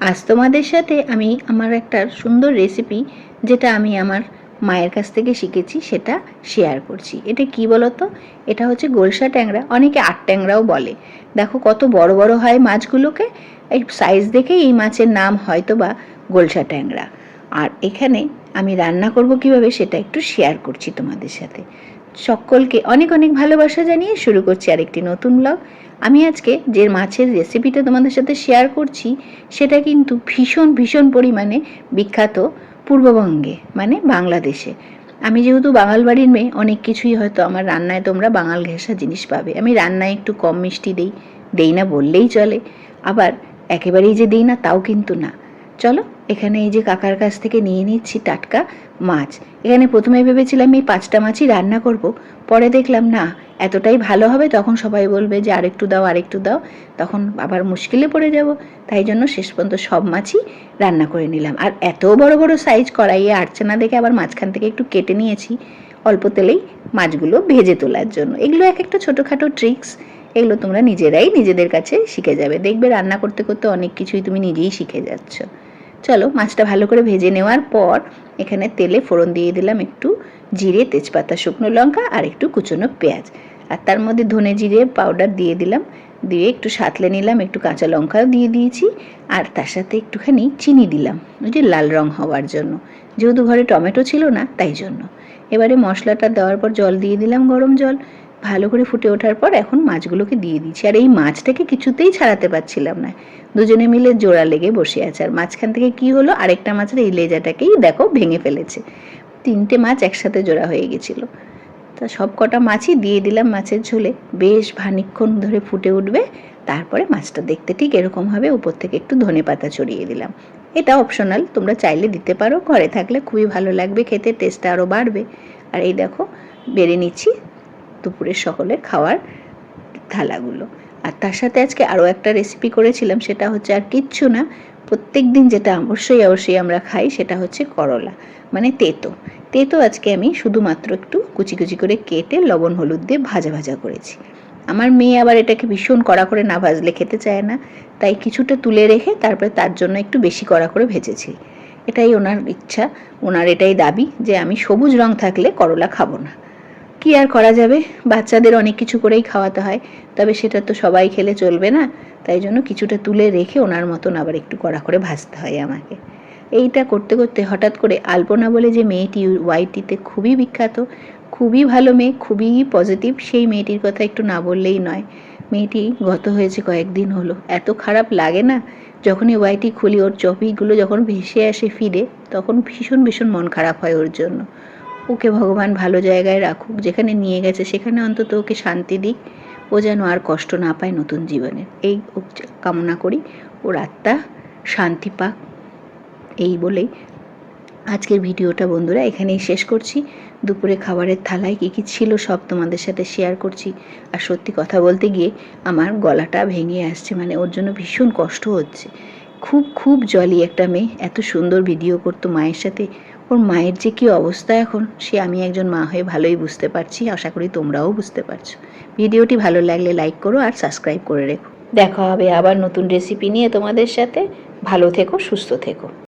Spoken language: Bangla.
আজ তোমাদের সাথে আমি আমার একটা সুন্দর রেসিপি যেটা আমি আমার মায়ের কাছ থেকে শিখেছি, সেটা শেয়ার করছি। এটা কি বলতো? এটা হচ্ছে গোলসা ট্যাংরা, অনেকে আট ট্যাংরাও বলে। দেখো কত বড় বড় হয় মাছগুলোকে, এই সাইজ দেখে এই মাছের নাম হয়তো বা গোলসা ট্যাংরা। আর এখানে আমি রান্না করব কীভাবে সেটা একটু শেয়ার করছি তোমাদের সাথে। সকলকে অনেক অনেক ভালোবাসা জানিয়ে শুরু করছি আরেকটি নতুন ব্লগ আমি আজকে যে মাছের রেসিপিটা তোমাদের সাথে শেয়ার করছি, সেটা কিন্তু ভীষণ ভীষণ পরিমাণে বিখ্যাত পূর্ববঙ্গে মানে বাংলাদেশে। আমি যেহেতু বাঙাল বাড়ির মেয়ে, অনেক কিছুই হয়তো আমার রান্নায় তোমরা বাঙাল ঘেঁষা জিনিস পাবে। আমি রান্নায় একটু কম মিষ্টি দেই দেই না বললেই চলে। আবার একেবারেই যে দিই না, তাও কিন্তু না। চলো, এখানে এই যে কাকার কাছ থেকে নিয়ে নিচ্ছি টাটকা মাছ। এখানে প্রথমে ভেবেছিলাম এই পাঁচটা মাছই রান্না করব। পরে দেখলাম, না, এতটাই ভালো হবে, তখন সবাই বলবে যে আরেকটু দাও আরেকটু দাও। তখন আবার মুশকিলে পড়ে যাব। তাই জন্য শেষ পর্যন্ত সব মাছই রান্না করে নিলাম। আর এত বড় বড় সাইজ কড়াইয়ে আটছে না দেখে আবার মাঝখান থেকে একটু কেটে নিয়েছি অল্প তেলেই মাছগুলো ভেজে তোলার জন্য। এগুলো এক একটা ছোটোখাটো ট্রিক্স এগুলো তোমরা নিজেরাই নিজেদের কাছে শিখে যাবে। দেখবে রান্না করতে করতে অনেক কিছুই তুমি নিজেই শিখে যাচ্ছ। চলো মাছটা ভালো করে ভেজে নেওয়ার পর এখানে তেলে ফোড়ন দিয়ে দিলাম একটু জিরে, তেজপাতা, শুকনো লঙ্কা আর একটু কুচনো পেঁয়াজ। আর তার মধ্যে ধনে জিরে পাউডার দিয়ে দিলাম। দিয়ে একটু সাতলে নিলাম, একটু কাঁচা লঙ্কাও দিয়ে দিয়েছি। আর তার সাথে একটুখানি চিনি দিলাম, ওই যে লাল রং হওয়ার জন্য। যেহেতু ঘরে টমেটো ছিল না, তাই জন্য। এবারে মশলাটা দেওয়ার পর জল দিয়ে দিলাম গরম জল। ভালো করে ফুটে ওঠার পর এখন মাছগুলোকে দিয়ে দিচ্ছি। আর এই মাছটাকে কিছুতেই ছাড়াতে পারছিলাম না। দুজনে মিলে জোড়া লেগে বসে আছে। আর মাঝখান থেকে কি হলো? আরেকটা মাছের এই লেজাটাকেই দেখো ভেঙে ফেলেছে। তিনটে মাছ একসাথে জোড়া হয়ে গেছিল। তা সব কটা মাছই দিয়ে দিলাম মাছের ঝোলে। বেশ খানিকক্ষণ ধরে ফুটে উঠবে। তারপরে মাছটা দেখতে ঠিক এরকম হবে। উপর থেকে একটু ধনে পাতা ছড়িয়ে দিলাম। এটা অপশনাল। তোমরা চাইলে দিতে পারো। ঘরে থাকলে খুবই ভালো লাগবে খেতে। টেস্টটা আরও বাড়বে। আর এই দেখো, বেড়ে নিচ্ছি। দুপুরের সকলে খাওয়ার থালাগুলো। আর তার সাথে আজকে আরও একটা রেসিপি করেছিলাম, সেটা হচ্ছে আর কিচ্ছু না প্রত্যেক দিন যেটা অবশ্যই অবশ্যই আমরা খাই সেটা হচ্ছে করলা মানে তেতো। তেতো আজকে আমি শুধুমাত্র একটু কুচি কুচি করে কেটে লবণ হলুদ দিয়ে ভাজা ভাজা করেছি। আমার মেয়ে আবার এটাকে ভীষণ কড়া করে না ভাজলে খেতে চায় না, তাই কিছুটা তুলে রেখে তারপরে তার জন্য একটু বেশি কড়া করে ভেজেছি। এটাই ওনার ইচ্ছা, ওনার এটাই দাবি যে আমি সবুজ রং থাকলে করলা খাব না। কি আর করা যাবে? বাচ্চাদের অনেক কিছু করেই খাওয়াতে হয়। তবে সেটা তো সবাই খেলে চলবে না। তাই জন্য কিছুটা তুলে রেখে ওনার মতন আবার একটু কড়া করে ভাজতে হয় আমাকে। এইটা করতে করতে হঠাৎ করে আলপনা বলে যে মেয়েটি ওয়াইটিতে খুবই বিখ্যাত, খুবই ভালো মেয়ে, খুবই পজিটিভ সেই মেয়েটির কথা একটু না বললেই নয়। মেয়েটি গত হয়েছে কয়েকদিন হলো। এত খারাপ লাগে না? যখনই ওয়াইটি খুলি, ওর চপিগুলো যখন ভেসে আসে ফিরে, তখন ভীষণ ভীষণ মন খারাপ হয় ওর জন্য। ওকে ভগবান ভালো জায়গায় রাখুক, যেখানে নিয়ে গেছে সেখানে অন্তত ওকে শান্তি দিক। ও যেন আর কষ্ট না পায় নতুন জীবনে। এই কামনা করি। ওর আত্মা শান্তি পাক। এই বলেই আজকের ভিডিওটা বন্ধুরা এখানেই শেষ করছি। দুপুরে খাবারের থালায় কী কী ছিল সব তোমাদের সাথে শেয়ার করছি। আর সত্যি কথা বলতে গিয়ে আমার গলাটা ভেঙে আসছে মানে ওর জন্য ভীষণ কষ্ট হচ্ছে। খুব খুব জলি একটা মেয়ে। এত সুন্দর ভিডিও করতো মায়ের সাথে। ওর মায়ের যে কী অবস্থা এখন, সে আমি একজন মা হয়ে ভালোই বুঝতে পারছি। আশা করি তোমরাও বুঝতে পারছ। ভিডিওটি ভালো লাগলে লাইক করো আর সাবস্ক্রাইব করে রেখো। দেখা হবে আবার নতুন রেসিপি নিয়ে তোমাদের সাথে। ভালো থেকো, সুস্থ থেকো।